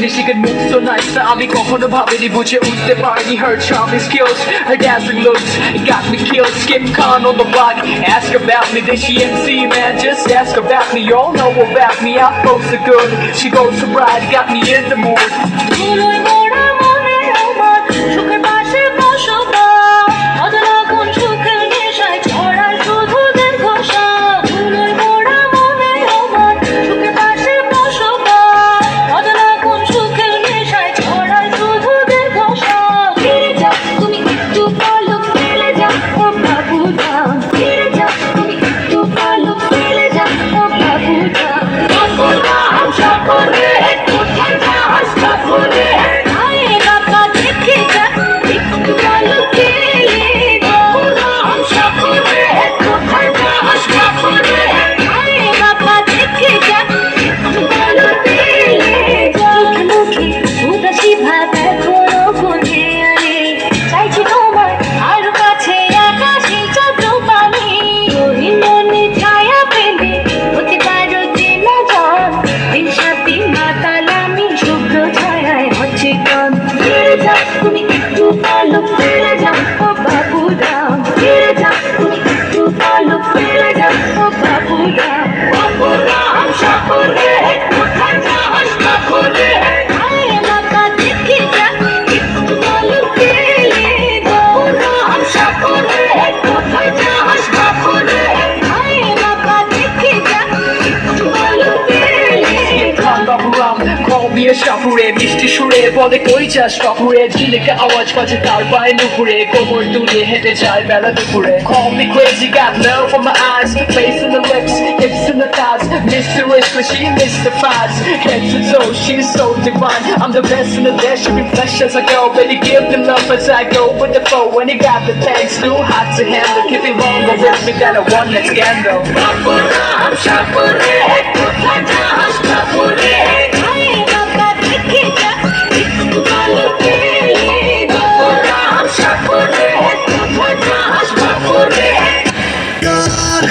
Chicken moves so nice না আমি কখনো ভাবিনি বুঝে উঠতে পারিনি Her charming skills, her dazzling looks It got me killed, skip con on the block Ask about me, did she MC man? Just ask about me, y'all know about me I flow so good, she goes so bright Got me in the mood me a শাপুরে মিষ্টি সুরে বলে কই যাস কাপুরে ঝিলিকে আওয়াজ বাজে তার পায়ে নুপুরে কোমর দুলে হেঁটে যায় বেলা দুপুরে call me crazy got love for my eyes face in the lips hips in the thighs mysterious but she mystifies head to toe she's so divine I'm the best in the best she be fresh as I go baby give the love as I go with the flow when you got the tanks too hot to handle keep it wrong but with me got a one night scandal বাবুরা হামসা করে